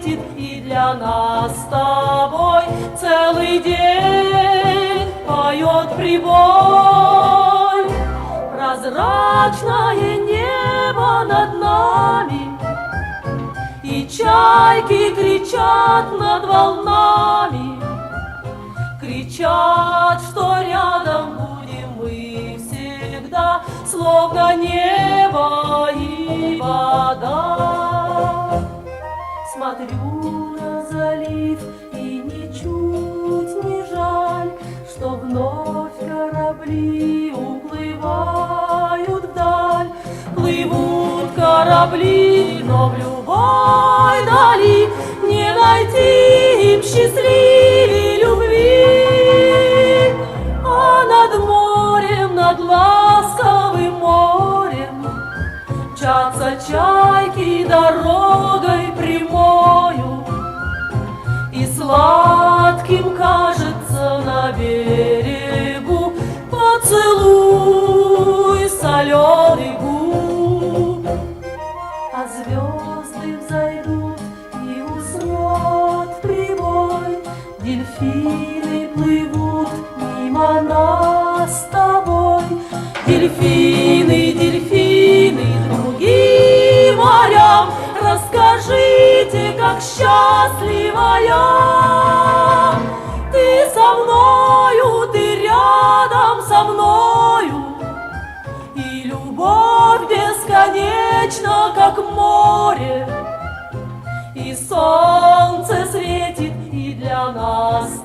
Светит, и для нас с тобой целый день поет прибой. Прозрачное небо над нами, И чайки кричат над волнами, Кричат, что рядом будем мы всегда, Словно небо Смотрю на залив и ничуть не жаль, Что вновь корабли уплывают вдаль. Плывут корабли, но в любой дали Не найти им счастливей чайки дорогой прямою, И сладким кажется на берегу Расскажите, как счастлива я. Ты со мною, ты рядом со мною, и любовь бесконечна, как море, И солнце светит, и для нас с